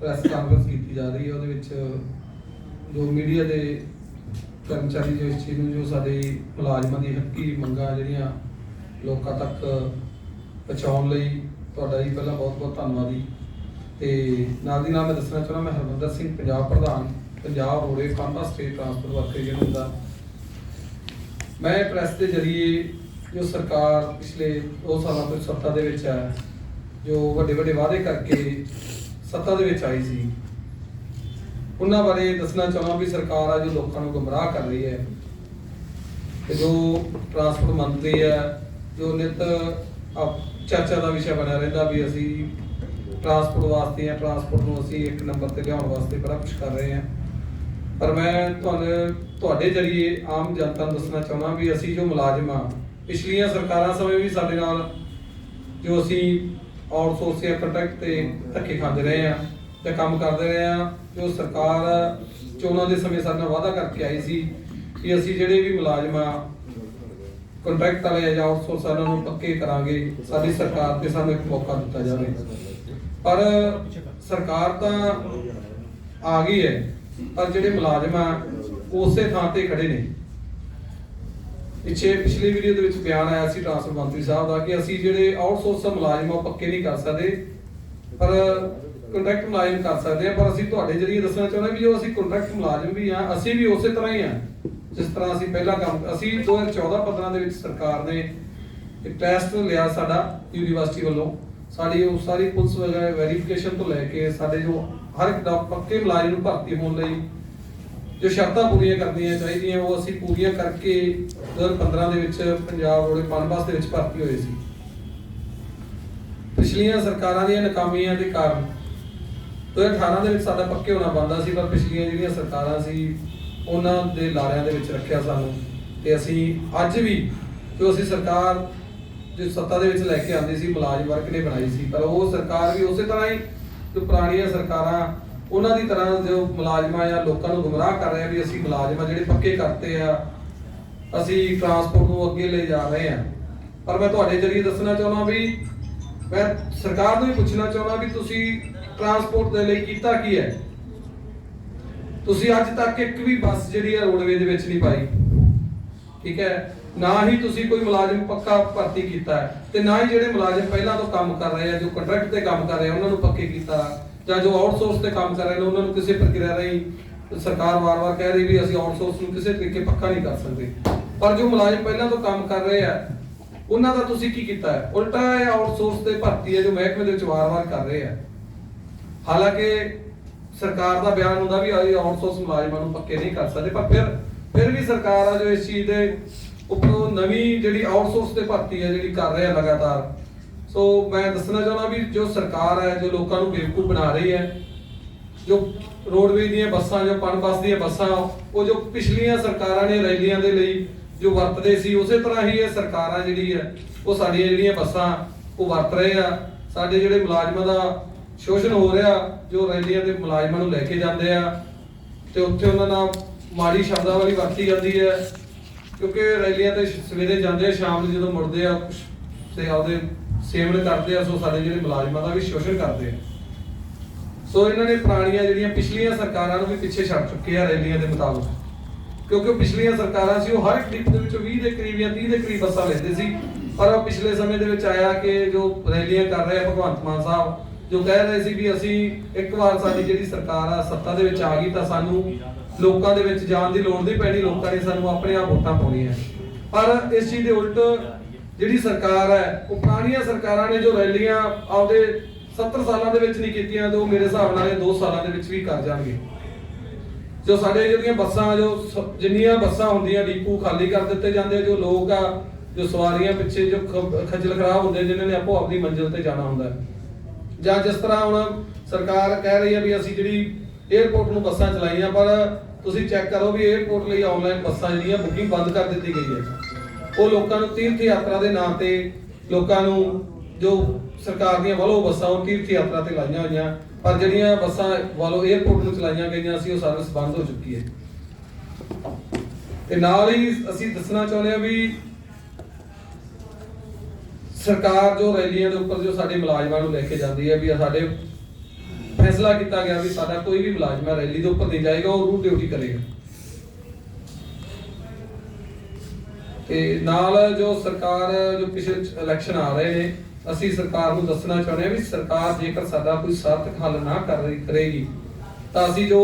Press conference ਕੀਤੀ ਜਾ ਰਹੀ ਹੈ, ਉਹਦੇ ਵਿੱਚ ਜੋ ਮੀਡੀਆ ਦੇ ਕਰਮਚਾਰੀ ਜੋ ਇਸ ਚੀਜ਼ ਨੂੰ, ਜੋ ਸਾਡੇ ਮੁਲਾਜ਼ਮਾਂ ਦੀ ਹੱਕੀ ਮੰਗਾਂ ਜਿਹੜੀਆਂ ਲੋਕਾਂ ਤੱਕ ਪਹੁੰਚਾਉਣ ਲਈ ਤੁਹਾਡਾ ਜੀ ਪਹਿਲਾਂ ਬਹੁਤ ਬਹੁਤ ਧੰਨਵਾਦੀ ਤੇ ਨਾਲ ਦੀ ਨਾਲ ਮੈਂ ਦੱਸਣਾ ਚਾਹੁੰਦਾ, ਮੈਂ ਹਰਮੰਦਰ ਸਿੰਘ, ਪੰਜਾਬ ਪ੍ਰਧਾਨ, ਪੰਜਾਬ ਰੋੜੇ ਕਾਂਬਾ ਸਟੇਟ ਟਰਾਂਸਪੋਰਟ ਵਰਕਰ ਯੂਨੀਅਨ ਦਾ। ਮੈਂ ਪ੍ਰੈਸ ਦੇ ਜ਼ਰੀਏ ਜੋ ਸਰਕਾਰ ਪਿਛਲੇ 2 ਸਾਲਾਂ ਤੋਂ ਸੱਤਾ ਦੇ ਵਿੱਚ ਹੈ, ਜੋ ਵੱਡੇ ਵੱਡੇ ਵਾਅਦੇ ਕਰਕੇ ਸੱਤਾ ਦੇ ਵਿੱਚ ਆਈ ਸੀ। ਉਹਨਾਂ ਬਾਰੇ ਦੱਸਣਾ ਚਾਹੁੰਦਾ ਵੀ ਸਰਕਾਰ ਆ ਜੋ ਲੋਕਾਂ ਨੂੰ ਗੁੰਮਰਾਹ ਕਰ ਰਹੀ ਹੈ। ਤੇ ਜੋ ਟਰਾਂਸਪੋਰਟ ਮੰਤਰੀ ਹੈ, ਜੋ ਨਿਤ ਚਰਚਾ ਦਾ ਵਿਸ਼ਾ ਬਣਿਆ ਰਹਿੰਦਾ ਵੀ ਅਸੀਂ ਟਰਾਂਸਪੋਰਟ ਵਾਸਤੇ ਜਾਂ ਟਰਾਂਸਪੋਰਟ ਨੂੰ ਅਸੀਂ ਇੱਕ ਨੰਬਰ ਤੇ ਲਿਆਉਣ ਵਾਸਤੇ ਬੜਾ ਕੁਝ ਕਰ ਰਹੇ ਹਾਂ। ਪਰ ਮੈਂ ਤੁਹਾਨੂੰ, ਤੁਹਾਡੇ ਜਰੀਏ ਆਮ ਜਨਤਾ ਨੂੰ ਦੱਸਣਾ ਚਾਹੁੰਦਾ ਵੀ ਅਸੀਂ ਜੋ ਮੁਲਾਜ਼ਮ ਆ ਪਿਛਲੀਆਂ ਸਰਕਾਰਾਂ ਸਮੇਂ ਵੀ ਸਾਡੇ ਨਾਲ ਜੋ ਅਸੀਂ ਆਊਟਸੋਰਸ ਜਾਂ ਕੰਟਰੈਕਟ ਤੇ ਧੱਕੇ ਖਾਂਦੇ ਰਹੇ ਆ ਤੇ ਕੰਮ ਕਰਦੇ ਰਹੇ ਆ। ਜੋ ਸਰਕਾਰ ਚੋਣਾਂ ਦੇ ਸਮੇਂ ਸਾਡੇ ਨਾਲ ਵਾਅਦਾ ਕਰਕੇ ਆਈ ਸੀ ਕਿ ਅਸੀਂ ਜਿਹੜੇ ਵੀ ਮੁਲਾਜ਼ਮ ਆ ਕੰਟਰੈਕਟ ਵਾਲੇ ਜਾਂ ਆਊਟਸੋਰਸ ਇਹਨਾਂ ਨੂੰ ਪੱਕੇ ਕਰਾਂਗੇ, ਸਾਡੀ ਸਰਕਾਰ ਤੇ ਸਾਨੂੰ ਇੱਕ ਮੌਕਾ ਦਿੱਤਾ ਜਾਵੇ। ਪਰ ਸਰਕਾਰ ਤਾਂ ਆ ਗਈ ਹੈ, ਪਰ ਜਿਹੜੇ ਮੁਲਾਜ਼ਮ ਆ, ਉਸੇ ਥਾਂ ਤੇ ਖੜੇ ਨੇ। ਪਿਛੇ ਪਿਛਲੇ ਵੀਡੀਓ ਦੇ ਵਿੱਚ ਬਿਆਨ ਆਇਆ ਸੀ ਟਰਾਂਸਪੋਰਟ ਮੰਤਰੀ ਸਾਹਿਬ ਦਾ ਕਿ ਅਸੀਂ ਜਿਹੜੇ ਆਊਟਸੋਰਸ ਮੁਲਾਜ਼ਮ ਆ ਪੱਕੇ ਨਹੀਂ ਕਰ ਸਕਦੇ, ਪਰ ਕੰਟਰੈਕਟ ਮੁਲਾਜ਼ਮ ਕਰ ਸਕਦੇ ਆ, ਪਰ ਅਸੀਂ ਤੁਹਾਡੇ ਜਰੀਏ ਦੱਸਣਾ ਚਾਹੁੰਦੇ ਵੀ ਜੋ ਅਸੀਂ ਕੰਟਰੈਕਟ ਮੁਲਾਜ਼ਮ ਵੀ ਆ, ਅਸੀਂ ਵੀ ਉਸੇ ਤਰ੍ਹਾਂ ਹੀ ਆ, ਜਿਸ ਤਰ੍ਹਾਂ ਅਸੀਂ ਪਹਿਲਾਂ ਕੰਮ, ਅਸੀਂ 2014-15 ਦੇ ਵਿੱਚ ਸਰਕਾਰ ਨੇ ਇੱਕ ਟੈਸਟ ਲਿਆ ਸਾਡਾ ਯੂਨੀਵਰਸਿਟੀ ਵੱਲੋਂ, ਸਾਡੀ ਉਹ ਸਾਰੀ ਪੁਲਿਸ ਵਗੈਰਾ ਵੈਰੀਫਿਕੇਸ਼ਨ ਤੋਂ ਲੈ ਕੇ ਸਾਡੇ ਜੋ ਹਰ ਇੱਕ ਦਾ ਪੱਕੇ ਮੁਲਾਜ਼ਮ ਨੂੰ ਭਰਤੀ ਹੋਣ ਲਈ ਜੋ ਸ਼ਰਤਾਂ ਪੂਰੀਆਂ ਕਰਨੀਆਂ ਚਾਹੀਦੀਆਂ, ਉਹ ਅਸੀਂ ਪੂਰੀਆਂ ਕਰਕੇ 2015 ਦੇ ਵਿੱਚ ਪੰਜਾਬ ਰੋਡੇ ਪਨਬਸ ਦੇ ਵਿੱਚ ਭਰਤੀ ਹੋਏ ਸੀ। ਪਿਛਲੀਆਂ ਸਰਕਾਰਾਂ ਦੀਆਂ ਨਾਕਾਮੀਆਂ ਦੇ ਕਾਰਨ 2018 ਦੇ ਵਿੱਚ ਸਾਡਾ ਪੱਕੇ ਹੋਣਾ ਬੰਦਾ ਸੀ, ਪਰ ਪਿਛਲੀਆਂ ਜਿਹੜੀਆਂ ਸਰਕਾਰਾਂ ਸੀ, ਉਹਨਾਂ ਦੇ ਲਾਰਿਆਂ ਦੇ ਵਿੱਚ ਰੱਖਿਆ ਸਾਨੂੰ। ਤੇ ਅਸੀਂ ਅੱਜ ਵੀ ਜੋ ਅਸੀਂ ਸਰਕਾਰ ਜੋ ਸੱਤਾ ਦੇ ਵਿੱਚ ਲੈ ਕੇ ਆਂਦੀ ਸੀ, ਮੁਲਾਜ਼ਮ ਵਰਗ ਨੇ ਬਣਾਈ ਸੀ, ਪਰ ਉਹ ਸਰਕਾਰ ਵੀ ਉਸੇ ਤਰ੍ਹਾਂ ਹੀ ਜੋ ਪੁਰਾਣੀਆਂ ਸਰਕਾਰਾਂ ਉਹਨਾਂ ਦੀ ਤਰ੍ਹਾਂ ਜੋ ਮੁਲਾਜ਼ਮਾਂ ਜਾਂ ਲੋਕਾਂ ਨੂੰ ਗੁੰਮਰਾਹ ਕਰ ਰਹੇ ਆ ਵੀ ਅਸੀਂ ਮੁਲਾਜ਼ਮਾਂ ਜਿਹੜੇ ਪੱਕੇ ਕਰਤੇ ਆ, ਅਸੀਂ ਟਰਾਂਸਪੋਰਟ ਨੂੰ ਅੱਗੇ ਲੈ ਜਾ ਰਹੇ ਆ। ਪਰ ਮੈਂ ਤੁਹਾਡੇ ਜਰੀਏ ਦੱਸਣਾ ਚਾਹੁੰਦਾ ਵੀ, ਮੈਂ ਸਰਕਾਰ ਨੂੰ ਵੀ ਪੁੱਛਣਾ ਚਾਹੁੰਦਾ ਵੀ ਤੁਸੀਂ ਟਰਾਂਸਪੋਰਟ ਦੇ ਲਈ ਕੀਤਾ ਕੀ ਹੈ? ਤੁਸੀਂ ਅੱਜ ਤੱਕ ਇੱਕ ਵੀ ਬੱਸ ਜਿਹੜੀ ਹੈ ਰੋਡਵੇ ਦੇ ਵਿੱਚ ਨਹੀਂ ਪਾਈ। ਠੀਕ ਹੈ? ਨਾ ਹੀ ਤੁਸੀਂ ਕੋਈ ਮੁਲਾਜ਼ਮ ਪੱਕਾ ਭਰਤੀ ਕੀਤਾ ਤੇ ਨਾ ਹੀ ਜਿਹੜੇ ਮੁਲਾਜ਼ਮ ਪਹਿਲਾਂ ਤੋਂ ਕੰਮ ਕਰ ਰਹੇ ਆ, ਜੋ ਕੰਟਰੈਕਟ ਤੇ ਕੰਮ ਕਰ ਰਹੇ ਆ, ਉਹਨਾਂ ਨੂੰ ਪੱਕੇ ਕੀਤਾ। ਜਾਂ ਜੋ ਆਊਟਸੋਰਸ ਤੇ ਕੰਮ ਕਰ ਰਹੇ ਨੇ, ਉਹਨਾਂ ਨੂੰ ਕਿਸੇ ਪ੍ਰਕਿਰਿਆ ਰਾਹੀਂ ਸਰਕਾਰ ਵਾਰ-ਵਾਰ ਕਹਿ ਰਹੀ ਵੀ ਅਸੀਂ ਆਊਟਸੋਰਸ ਨੂੰ ਕਿਸੇ ਤਰੀਕੇ ਪੱਕਾ ਨਹੀਂ ਕਰ ਸਕਦੇ। ਪਰ ਜੋ ਮੁਲਾਜ਼ਮ ਪਹਿਲਾਂ ਤੋਂ ਕੰਮ ਕਰ ਰਹੇ ਆ, ਉਹਨਾਂ ਦਾ ਤੁਸੀਂ ਕੀ ਕੀਤਾ ਹੈ? ਉਲਟਾ ਇਹ ਆਊਟਸੋਰਸ ਤੇ ਭਰਤੀ ਹੈ, ਜੋ ਮਹਿਕਮੇ ਦੇ ਵਿੱਚ ਵਾਰ-ਵਾਰ ਕਰ ਰਹੇ ਆ। ਹਾਲਾਂਕਿ ਸਰਕਾਰ ਦਾ ਬਿਆਨ ਹੁੰਦਾ ਵੀ ਅਸੀਂ ਆਊਟਸੋਰਸ ਮੁਲਾਜ਼ਮਾਂ ਨੂੰ ਪੱਕੇ ਨਹੀਂ ਕਰ ਸਕਦੇ, ਪਰ ਫਿਰ ਫਿਰ ਵੀ ਸਰਕਾਰ ਆ ਜੋ ਇਸ ਚੀਜ਼ ਦੇ ਉੱਪਰੋਂ ਨਵੀਂ ਜਿਹੜੀ ਆਊਟਸੋਰਸ ਤੇ ਭਰਤੀ ਹੈ, ਜਿਹੜੀ ਕਰ ਰਹੇ ਆ ਲਗਾਤਾਰ ਸੋ ਮੈਂ ਦੱਸਣਾ ਚਾਹੁੰਦਾ ਵੀ ਜੋ ਸਰਕਾਰ ਹੈ, ਜੋ ਲੋਕਾਂ ਨੂੰ ਬੇਵਕੂਫ ਬਣਾ ਰਹੀ ਹੈ, ਜੋ ਰੋਡਵੇਜ਼ ਦੀਆਂ ਬੱਸਾਂ, ਜੋ ਪਨ ਬੱਸ ਦੀਆਂ ਬੱਸਾਂ, ਉਹ ਜੋ ਪਿਛਲੀਆਂ ਸਰਕਾਰਾਂ ਨੇ ਰੈਲੀਆਂ ਦੇ ਲਈ ਜੋ ਵਰਤਦੇ ਸੀ, ਉਸੇ ਤਰ੍ਹਾਂ ਹੀ ਇਹ ਸਰਕਾਰਾਂ ਜਿਹੜੀ ਹੈ, ਉਹ ਸਾਡੀਆਂ ਜਿਹੜੀਆਂ ਬੱਸਾਂ, ਉਹ ਵਰਤ ਰਹੇ ਆ। ਸਾਡੇ ਜਿਹੜੇ ਮੁਲਾਜ਼ਮਾਂ ਦਾ ਸ਼ੋਸ਼ਣ ਹੋ ਰਿਹਾ, ਜੋ ਰੈਲੀਆਂ ਦੇ ਮੁਲਾਜ਼ਮਾਂ ਨੂੰ ਲੈ ਕੇ ਜਾਂਦੇ ਆ, ਤੇ ਉੱਥੇ ਉਹਨਾਂ ਨਾਲ ਮਾੜੀ ਸ਼ਬਦਾਵਲੀ ਵਰਤੀ ਜਾਂਦੀ ਹੈ, ਕਿਉਂਕਿ ਰੈਲੀਆਂ ਤੇ ਸਵੇਰੇ ਜਾਂਦੇ ਆ, ਸ਼ਾਮ ਨੂੰ ਜਦੋਂ ਮੁੜਦੇ ਆ, ਤੇ ਆਪਦੇ ਸੇਵਨ ਕਰਦੇ ਆ, ਸੋ ਸਾਡੇ ਜਿਹੜੇ ਮੁਲਾਜ਼ਮਾਂ ਦਾ ਵੀ ਸ਼ੋਸ਼ਣ ਕਰਦੇ ਆ। ਸੋ ਇਹਨਾਂ ਨੇ ਪੁਰਾਣੀਆਂ ਜਿਹੜੀਆਂ ਪਿਛਲੀਆਂ ਸਰਕਾਰਾਂ ਨੂੰ ਵੀ ਪਿੱਛੇ ਛੱਡ ਚੁੱਕੇ ਆ ਰੈਲੀਆਂ ਦੇ ਮੁਤਾਬਕ। ਕਿਉਂਕਿ ਪਿਛਲੀਆਂ ਸਰਕਾਰਾਂ ਸੀ, ਉਹ ਹਰ ਇੱਕ ਡਿਪ ਦੇ ਵਿੱਚੋਂ 20 ਦੇ ਕਰੀਬ ਜਾਂ 30 ਦੇ ਕਰੀਬ ਬੱਸਾਂ ਲੈਂਦੇ ਸੀ। ਪਰ ਉਹ ਪਿਛਲੇ ਸਮੇਂ ਦੇ ਵਿੱਚ ਆਇਆ ਕਿ ਜੋ ਰੈਲੀਆਂ ਕਰ ਰਹੇ ਆ ਭਗਵੰਤ ਮਾਨ ਸਾਹਿਬ, ਜੋ ਕਹਿ ਰਹੇ ਸੀ ਵੀ ਅਸੀਂ ਇੱਕ ਵਾਰ ਸਾਡੀ ਜਿਹੜੀ ਸਰਕਾਰ ਆ, ਸੱਤਾ ਦੇ ਵਿੱਚ ਆ ਗਈ ਤਾਂ ਸਾਨੂੰ ਲੋਕਾਂ ਦੇ ਵਿੱਚ ਜਾਣ ਦੀ ਲੋੜ ਨਹੀਂ ਪੈਣੀ, ਲੋਕਾਂ ਨੇ ਸਾਨੂੰ ਆਪਣੇ ਆਪ ਵੋਟਾਂ ਪਾਉਣੀਆਂ। ਪਰ ਇਸ ਚੀਜ਼ ਦੇ ਉਲਟ ਜਿਹੜੀ ਸਰਕਾਰ ਹੈ, ਉਹ ਪੁਰਾਣੀਆਂ ਸਰਕਾਰਾਂ ਨੇ ਜੋ ਰੈਲੀਆਂ ਆਪਦੇ 70 ਸਾਲਾਂ ਦੇ ਵਿੱਚ ਨਹੀਂ ਕੀਤੀਆਂ, ਤੇ ਉਹ ਮੇਰੇ ਹਿਸਾਬ ਨਾਲ ਇਹ 2 ਸਾਲਾਂ ਦੇ ਵਿੱਚ ਵੀ ਕਰ ਜਾਣਗੇ। ਜੋ ਸਾਡੇ ਜਿਹੜੀਆਂ ਬੱਸਾਂ, ਜੋ ਜਿੰਨੀਆਂ ਬੱਸਾਂ ਹੁੰਦੀਆਂ, ਡੀਪੂ ਖਾਲੀ ਕਰ ਦਿੱਤੇ ਜਾਂਦੇ, ਜੋ ਲੋਕ ਆ, ਜੋ ਸਵਾਰੀਆਂ ਪਿੱਛੇ, ਜੋ ਖੱਜਲ ਖਰਾਬ ਹੁੰਦੇ, ਜਿਨ੍ਹਾਂ ਨੇ ਆਪੋ ਆਪਣੀ ਮੰਜ਼ਿਲ ਤੇ ਜਾਣਾ ਹੁੰਦਾ। ਜਾਂ ਜਿਸ ਤਰ੍ਹਾਂ ਹੁਣ ਸਰਕਾਰ ਕਹਿ ਰਹੀ ਹੈ ਵੀ ਅਸੀਂ ਜਿਹੜੀ 에어ਪੋਰਟ ਨੂੰ ਬੱਸਾਂ ਚਲਾਈਆਂ, ਪਰ ਤੁਸੀਂ ਚੈੱਕ ਕਰੋ ਵੀ 에어ਪੋਰਟ ਲਈ ਆਨਲਾਈਨ ਬੱਸਾਂ ਜਿਹੜੀਆਂ ਬੁਕਿੰਗ ਬੰਦ ਕਰ ਦਿੱਤੀ ਗਈ ਹੈ। ਉਹ ਲੋਕਾਂ ਨੂੰ ਤੀਰਥ ਯਾਤਰਾ ਦੇ ਨਾਂ ਤੇ ਲੋਕਾਂ ਨੂੰ ਜੋ ਸਰਕਾਰ ਦੀਆਂ ਵੱਲੋਂ ਬੱਸਾਂ ਉਹ ਤੀਰਥ ਯਾਤਰਾ ਤੇ ਲਾਈਆਂ ਹੋਈਆਂ, ਪਰ ਜਿਹੜੀਆਂ ਬੱਸਾਂ ਵੱਲੋਂ 에어ਪੋਰਟ ਨੂੰ ਚਲਾਈਆਂ ਗਈਆਂ ਸੀ, ਉਹ ਸਰਵਿਸ ਬੰਦ ਹੋ ਚੁੱਕੀ ਹੈ। ਤੇ ਨਾਲ ਹੀ ਅਸੀਂ ਦੱਸਣਾ ਚਾਹੁੰਦੇ ਹਾਂ ਵੀ ਸਰਕਾਰ ਜੋ ਰੈਲੀਆਂ ਦੇ ਉੱਪਰ ਜੋ ਸਾਡੇ ਮੁਲਾਜ਼ਮਾਂ ਨੂੰ ਲੈ ਕੇ ਜਾਂਦੀ ਹੈ, ਵੀ ਸਾਡੇ ਫੈਸਲਾ ਕੀਤਾ ਗਿਆ ਵੀ ਸਾਡਾ ਕੋਈ ਵੀ ਮੁਲਾਜ਼ਮ ਰੈਲੀ ਦੇ ਉੱਪਰ ਨਹੀਂ ਜਾਏਗਾ, ਉਹ ਰੂਟ ਡਿਊਟੀ ਕਰੇਗਾ। ਤੇ ਨਾਲ ਜੋ ਸਰਕਾਰ, ਜੋ ਪਿਛਲੇ ਇਲੈਕਸ਼ਨ ਆ ਰਹੇ ਨੇ, ਅਸੀਂ ਸਰਕਾਰ ਨੂੰ ਦੱਸਣਾ ਚਾਹੁੰਦੇ ਹਾਂ ਵੀ ਸਰਕਾਰ ਜੇਕਰ ਸਾਡਾ ਕੋਈ ਸਾਰਥਕ ਹੱਲ ਨਾ ਕਰ ਰਹੀ, ਕਰੇਗੀ, ਤਾਂ ਅਸੀਂ ਜੋ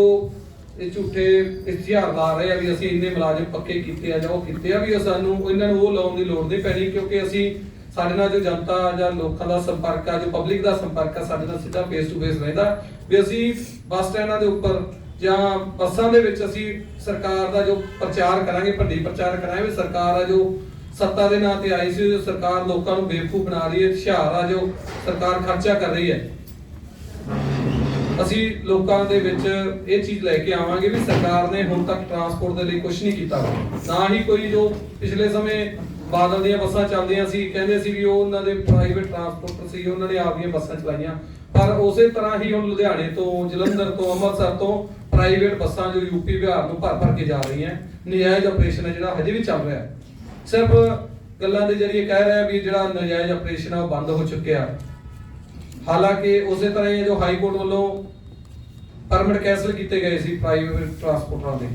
ਇਹ ਝੂਠੇ ਇਸ਼ਤਿਹਾਰ ਲਾ ਰਹੇ ਆ ਵੀ ਅਸੀਂ ਇੰਨੇ ਮੁਲਾਜ਼ਮ ਪੱਕੇ ਕੀਤੇ ਆ ਜਾਂ ਉਹ ਕੀਤੇ ਆ, ਵੀ ਸਾਨੂੰ ਇਹਨਾਂ ਨੂੰ ਉਹ ਲਾਉਣ ਦੀ ਲੋੜ ਨਹੀਂ ਪੈਣੀ, ਕਿਉਂਕਿ ਅਸੀਂ ਸਾਡੇ ਨਾਲ ਜੋ ਜਨਤਾ ਜਾਂ ਲੋਕਾਂ ਦਾ ਸੰਪਰਕ ਆ, ਜੋ ਪਬਲਿਕ ਦਾ ਸੰਪਰਕ ਆ, ਸਾਡੇ ਨਾਲ ਸਿੱਧਾ ਫੇਸ ਟੂ ਫੇਸ ਰਹਿੰਦਾ, ਵੀ ਅਸੀਂ ਬੱਸ ਸਟੈਂਡਾਂ ਦੇ ਉੱਪਰ ਜਾਂ ਬੱਸਾਂ ਦੇ ਵਿੱਚ ਅਸੀਂ ਸਰਕਾਰ ਦਾ ਜੋ ਪ੍ਰਚਾਰ ਕਰਾਂਗੇ, ਭੰਡੀ ਪ੍ਰਚਾਰ ਕਰਾਂਗੇ, ਵੀ ਸਰਕਾਰ ਆ ਜੋ ਸੱਤਾ ਦੇ ਨਾਂ ਤੇ ਆਈ ਸੀ, ਜੋ ਸਰਕਾਰ ਲੋਕਾਂ ਨੂੰ ਬੇਵਕੂਫ ਬਣਾ ਰਹੀ ਹੈ, ਹੁਸ਼ਿਆਰ ਆ ਜੋ ਸਰਕਾਰ ਖਰਚਾ ਕਰ ਰਹੀ ਹੈ। ਅਸੀਂ ਲੋਕਾਂ ਦੇ ਵਿੱਚ ਇਹ ਚੀਜ਼ ਲੈ ਕੇ ਆਵਾਂਗੇ ਵੀ ਸਰਕਾਰ ਨੇ ਹੁਣ ਤੱਕ ਟਰਾਂਸਪੋਰਟ ਦੇ ਲਈ ਕੁਝ ਨਹੀਂ ਕੀਤਾ। ਨਾ ਹੀ ਕੋਈ ਜੋ ਪਿਛਲੇ ਸਮੇਂ ਬਾਦਲ ਦੀਆਂ ਬੱਸਾਂ ਚੱਲਦੀਆਂ ਸੀ, ਕਹਿੰਦੇ ਸੀ ਵੀ ਉਹ ਉਹਨਾਂ ਦੇ ਪ੍ਰਾਈਵੇਟ ਟਰਾਂਸਪੋਰਟਰ ਸੀ, ਉਹਨਾਂ ਨੇ ਆਪਦੀਆਂ ਬੱਸਾਂ ਚਲਾਈਆਂ। ਪਰ ਉਸੇ ਤਰ੍ਹਾਂ ਹੀ ਹੁਣ ਲੁਧਿਆਣੇ ਤੋਂ, ਜਲੰਧਰ ਤੋਂ, ਅੰਮ੍ਰਿਤਸਰ ਤੋਂ ਪ੍ਰਾਈਵੇਟ ਬੱਸਾਂ ਜੋ ਯੂਪੀ ਬਿਹਾਰ ਨੂੰ ਭਰ ਭਰ ਕੇ ਜਾ ਰਹੀਆਂ, ਨਜਾਇਜ਼ ਆਪਰੇਸ਼ਨ ਹੈ ਜਿਹੜਾ ਹਜੇ ਵੀ ਚੱਲ ਰਿਹਾ। ਸਿਰਫ ਗੱਲਾਂ ਦੇ ਜਰੀਏ ਕਹਿ ਰਿਹਾ ਵੀ ਜਿਹੜਾ ਨਜਾਇਜ਼ ਆਪਰੇਸ਼ਨ ਆ ਉਹ ਬੰਦ ਹੋ ਚੁੱਕਿਆ। ਹਾਲਾਂਕਿ ਉਸੇ ਤਰ੍ਹਾਂ ਹੀ ਜੋ ਹਾਈ ਕੋਰਟ ਵੱਲੋਂ ਪਰਮਿਟ ਕੈਂਸਲ ਕੀਤੇ ਗਏ ਸੀ ਪ੍ਰਾਈਵੇਟ ਟਰਾਂਸਪੋਰਟਰਾਂ ਦੇ,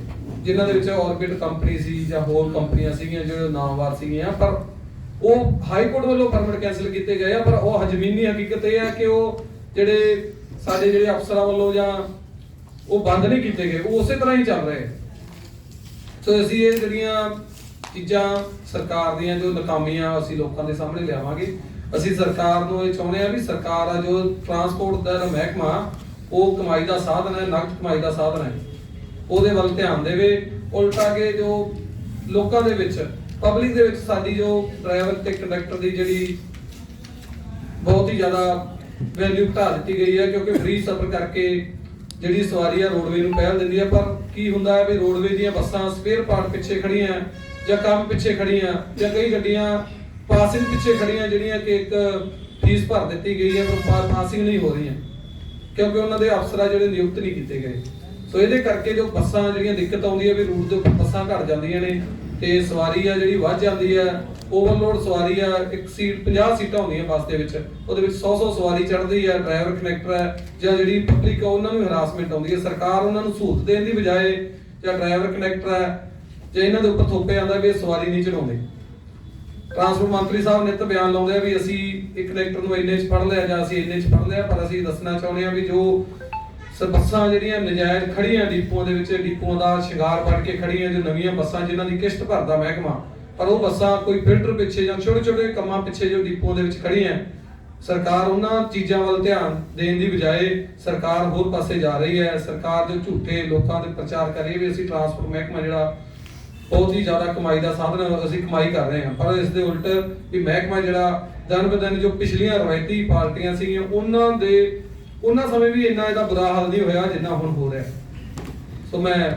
ਜਿਨ੍ਹਾਂ ਦੇ ਵਿੱਚ ਆਰਬਿਟ ਕੰਪਨੀ ਸੀ ਜਾਂ ਹੋਰ ਕੰਪਨੀਆਂ ਸੀਗੀਆਂ ਜਿਹੜੇ ਨਾਮਵਾਰ ਸੀਗੀਆਂ, ਪਰ ਉਹ ਹਾਈ ਕੋਰਟ ਵੱਲੋਂ ਪਰਮਿਟ ਕੈਂਸਲ ਕੀਤੇ ਗਏ ਆ, ਪਰ ਉਹ ਜ਼ਮੀਨੀ ਹਕੀਕਤ ਇਹ ਆ ਕਿ ਉਹ ਜਿਹੜੇ ਸਾਡੇ ਜਿਹੜੇ ਅਫਸਰਾਂ ਵੱਲੋਂ ਜਾਂ ਉਹ ਬੰਦ ਨਹੀਂ ਕੀਤੇ ਗਏ, ਉਹ ਉਸੇ ਤਰ੍ਹਾਂ ਹੀ ਚੱਲ ਰਹੇ ਸੋ ਅਸੀਂ ਇਹ ਜਿਹੜੀਆਂ ਚੀਜ਼ਾਂ ਸਰਕਾਰ ਦੀਆਂ ਜੋ ਨਕਾਮੀਆਂ ਅਸੀਂ ਲੋਕਾਂ ਦੇ ਸਾਹਮਣੇ ਲਿਆਵਾਂਗੇ, ਅਸੀਂ ਸਰਕਾਰ ਨੂੰ ਇਹ ਚਾਹੁੰਦੇ ਆ ਵੀ ਸਰਕਾਰ ਆ ਜੋ ਟਰਾਂਸਪੋਰਟ ਦਾ ਮਹਿਕਮਾ, ਉਹ ਕਮਾਈ ਦਾ ਸਾਧਨ ਹੈ, ਨਕਦ ਕਮਾਈ ਦਾ ਸਾਧਨ ਹੈ। ਉਹਦੇ ਵੱਲ ਧਿਆਨ ਦੇਵੇ, ਉਲਟਾ ਕੇ ਜੋ ਲੋਕਾਂ ਦੇ ਵਿੱਚ ਪਬਲਿਕ ਦੇ ਵਿੱਚ ਸਾਡੀ ਜੋ ਡਰਾਈਵਰ ਤੇ ਕੰਡਕਟਰ ਦੀ ਜਿਹੜੀ ਬਹੁਤ ਹੀ ਜ਼ਿਆਦਾ ਵੈਲਿਊ ਘਟਾ ਦਿੱਤੀ ਗਈ ਹੈ, ਕਿਉਂਕਿ ਫ੍ਰੀ ਸਫ਼ਰ ਕਰਕੇ ਜਿਹੜੀ ਸਵਾਰੀ ਆ ਰੋਡਵੇ ਨੂੰ ਪਹਿਲ ਦਿੰਦੀ ਹੈ ਪਰ ਕੀ ਹੁੰਦਾ ਹੈ ਵੀ ਰੋਡਵੇ ਦੀਆਂ ਬੱਸਾਂ ਸਪੇਅਰ ਪਾਰਟ ਪਿੱਛੇ ਖੜੀਆਂ ਜਾਂ ਕੰਮ ਪਿੱਛੇ ਖੜੀਆਂ ਜਾਂ ਕਈ ਗੱਡੀਆਂ ਪਾਸਿੰਗ ਪਿੱਛੇ ਖੜੀਆਂ ਜਿਹੜੀਆਂ ਕਿ ਇੱਕ ਫੀਸ ਭਰ ਦਿੱਤੀ ਗਈ ਹੈ, ਪਰ ਪਾਸਿੰਗ ਨਹੀਂ ਹੋ ਰਹੀਆਂ। ਕਿਉਂਕਿ ਉਹਨਾਂ ਦੇ ਅਫਸਰ ਆ ਜਿਹੜੇ ਨਿਯੁਕਤ ਨਹੀਂ ਕੀਤੇ ਗਏ। ਸੋ ਇਹਦੇ ਕਰਕੇ ਜੋ ਬੱਸਾਂ ਜਿਹੜੀਆਂ ਦਿੱਕਤ ਆਉਂਦੀ ਹੈ ਵੀ ਰੂਟ ਦੇ ਉੱਪਰ ਬੱਸਾਂ ਘਟ ਜਾਂਦੀਆਂ ਨੇ ਤੇ ਸਵਾਰੀ ਆ ਜਿਹੜੀ ਵੱਧ ਜਾਂਦੀ ਹੈ ਓਵਰਲੋਡ ਸਵਾਰੀ ਆ, ਇੱਕ ਸੀਟ 50 ਸੀਟਾਂ ਹੁੰਦੀਆਂ ਬੱਸ ਦੇ ਵਿੱਚ, ਉਹਦੇ ਵਿੱਚ 100 100 ਸਵਾਰੀ ਚੜ੍ਹਦੀ ਹੈ ਡਰਾਈਵਰ ਕਨੈਕਟਰ ਹੈ ਜਾਂ ਜਿਹੜੀ ਪਬਲਿਕ ਆ, ਉਹਨਾਂ ਨੂੰ ਹਰਾਸਮੈਂਟ ਆਉਂਦੀ ਹੈ ਸਰਕਾਰ ਉਹਨਾਂ ਨੂੰ ਸਹੂਲਤ ਦੇਣ ਦੀ ਬਜਾਏ ਜਾਂ ਡਰਾਈਵਰ ਕਨੈਕਟਰ ਹੈ ਜੇ ਇਹਨਾਂ ਦੇ ਉੱਪਰ ਥੋਪੇ ਜਾਂਦਾ ਵੀ ਇਹ ਸਵਾਰੀ ਨਹੀਂ ਚੜਾਉਂਦੇ ਟਰਾਂਸਪੋਰਟ ਮੰਤਰੀ ਸਾਹਿਬ ਨਿੱਤ ਬਿਆਨ ਲਾਉਂਦੇ ਆ ਵੀ ਅਸੀਂ ਇੱਕ ਕਨੈਕਟਰ ਨੂੰ ਇੰਨੇ ਚ ਫੜ ਲਿਆ ਜਾਂ ਅਸੀਂ ਇੰਨੇ ਚ ਫੜ ਲਿਆ, ਪਰ ਅਸੀਂ ਦੱਸਣਾ ਚਾਹੁੰਦੇ ਆ ਵੀ ਜੋ ਸਰ ਬੱਸਾਂ ਜਿਹੜੀਆਂ ਨਜਾਇਜ਼ ਖੜੀਆਂ ਡਿਪੂਆਂ ਦੇ ਵਿੱਚ, ਡਿਪੂਆਂ ਦਾ ਸ਼ਿੰਗਾਰ ਬਣ ਕੇ ਖੜੀਆਂ ਜੋ ਨਵੀਆਂ ਬੱਸਾਂ ਜਿਨ੍ਹਾਂ ਦੀ ਕਿਸ਼ਤ ਭਰਦਾ ਮਹਿਕਮਾ, ਪਰ ਉਹ ਬੱਸਾਂ ਕੋਈ ਫਿਲਟਰ ਪਿੱਛੇ ਜਾਂ ਛੋਟੇ ਛੋਟੇ ਕੰਮਾਂ ਪਿੱਛੇ ਜੋ ਡਿਪੂਆਂ ਦੇ ਵਿੱਚ ਖੜੀਆਂ ਸਰਕਾਰ ਉਹਨਾਂ ਚੀਜ਼ਾਂ ਵੱਲ ਧਿਆਨ ਦੇਣ ਦੀ ਬਜਾਏ ਸਰਕਾਰ ਹੋਰ ਪਾਸੇ ਜਾ ਰਹੀ ਹੈ। ਸਰਕਾਰ ਜੋ ਝੂਠੇ ਲੋਕਾਂ ਦੇ ਪ੍ਰਚਾਰ ਕਰ ਰਹੀ ਹੈ ਵੀ ਅਸੀਂ ਟਰਾਂਸਪੋਰਟ ਮਹਿਕਮਾ ਜਿਹੜਾ, ਬਹੁਤ ਹੀ ਜ਼ਿਆਦਾ ਕਮਾਈ ਦਾ ਸਾਧਨ ਅਸੀਂ ਕਮਾਈ ਕਰ ਰਹੇ ਹਾਂ। ਪਰ ਇਸ ਦੇ ਉਲਟ ਵੀ ਮਹਿਕਮਾ ਜਿਹੜਾ ਦਿਨ ਬ ਦਿਨ ਜੋ ਪਿਛਲੀਆਂ ਰਵਾਇਤੀ ਪਾਰਟੀਆਂ ਸੀਗੀਆਂ, ਉਹਨਾਂ ਦੇ ਉਹਨਾਂ ਸਮੇਂ ਵੀ ਇੰਨਾ ਇਹਦਾ ਬੁਰਾ ਹਾਲ ਨਹੀਂ ਹੋਇਆ ਜਿੰਨਾ ਹੁਣ ਹੋ ਰਿਹਾ। ਸੋ ਮੈਂ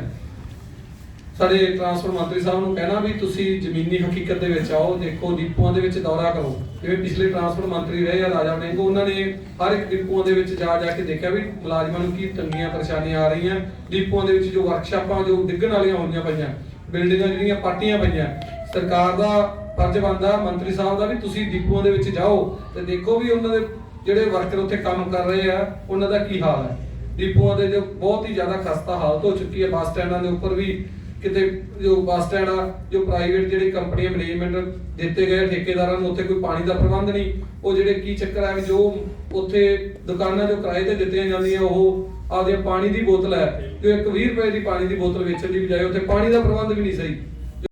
ਸਾਡੇ ਟਰਾਂਸਪੋਰਟ ਮੰਤਰੀ ਸਾਹਿਬ ਨੂੰ ਕਹਿਣਾ ਵੀ ਤੁਸੀਂ ਜ਼ਮੀਨੀ ਹਕੀਕਤ ਦੇ ਵਿੱਚ ਆਓ, ਦੇਖੋ ਡਿਪੂਆਂ ਦੇ ਵਿੱਚ ਦੌਰਾ ਕਰੋ। ਜਿਵੇਂ ਪਿਛਲੇ ਟਰਾਂਸਪੋਰਟ ਮੰਤਰੀ ਰਹੇ ਆ, ਰਾਜਾ ਵੜਿੰਗ, ਉਹਨਾਂ ਨੇ ਹਰ ਇੱਕ ਡਿਪੂਆਂ ਦੇ ਵਿੱਚ ਜਾ ਜਾ ਕੇ ਦੇਖਿਆ ਵੀ ਮੁਲਾਜ਼ਮਾਂ ਨੂੰ ਕੀ ਤੰਗੀਆਂ, ਪਰੇਸ਼ਾਨੀਆਂ ਆ ਰਹੀਆਂ। ਡਿਪੂਆਂ ਦੇ ਵਿੱਚ ਜੋ ਵਰਕਸ਼ਾਪਾਂ ਜੋ ਡਿੱਗਣ ਵਾਲੀਆਂ ਹੋਈਆਂ ਪਈਆਂ, ਬਿਲਡਿੰਗਾਂ ਜਿਹੜੀਆਂ ਪਾਟੀਆਂ ਪਈਆਂ, ਸਰਕਾਰ ਦਾ ਫਰਜ਼ ਬਣਦਾ, ਮੰਤਰੀ ਸਾਹਿਬ ਦਾ ਵੀ ਤੁਸੀਂ ਡਿਪੂਆਂ ਦੇ ਵਿੱਚ ਜਾਓ ਤੇ ਦੇਖੋ ਵੀ ਉਹਨਾਂ ਦੇ ਜਿਹੜੇ ਵਰਕਰ ਉੱਥੇ ਕੰਮ ਕਰ ਰਹੇ ਆ, ਉਹਨਾਂ ਦਾ ਕੀ ਹਾਲ ਹੈ? ਡਿਪੂਆਂ ਦੇ ਜੋ ਬਹੁਤ ਹੀ ਜ਼ਿਆਦਾ ਖਸਤਾ ਹਾਲਤ ਹੋ ਚੁੱਕੀ ਹੈ, ਬੱਸ ਸਟੈਂਡਾਂ ਦੇ ਉੱਪਰ ਵੀ ਕਿਤੇ ਜੋ ਬੱਸ ਸਟੈਂਡ ਆ, ਜੋ ਪ੍ਰਾਈਵੇਟ ਜਿਹੜੀ ਕੰਪਨੀਆਂ ਮੈਨੇਜਮੈਂਟ ਦਿੱਤੇ ਗਏ ਠੇਕੇਦਾਰਾਂ ਨੂੰ, ਉੱਥੇ ਕੋਈ ਪਾਣੀ ਦਾ ਪ੍ਰਬੰਧ ਨਹੀਂ। ਉਹ ਜਿਹੜੇ ਕੀ ਚੱਕਰ ਆ ਵੀ ਜੋ ਉੱਥੇ ਦੁਕਾਨਾਂ ਜੋ ਕਿਰਾਏ ਤੇ ਦਿੱਤੀਆਂ ਜਾਂਦੀਆਂ, ਉਹ ਆਪਦੇ ਪਾਣੀ ਦੀ ਬੋਤਲ ਹੈ, ਜੋ ਇੱਕ 20 ਰੁਪਏ ਦੀ ਪਾਣੀ ਦੀ ਬੋਤਲ ਵੇਚਣ ਦੀ ਬਜਾਏ ਉੱਥੇ ਪਾਣੀ ਦਾ ਪ੍ਰਬੰਧ ਵੀ ਨਹੀਂ ਸਹੀ।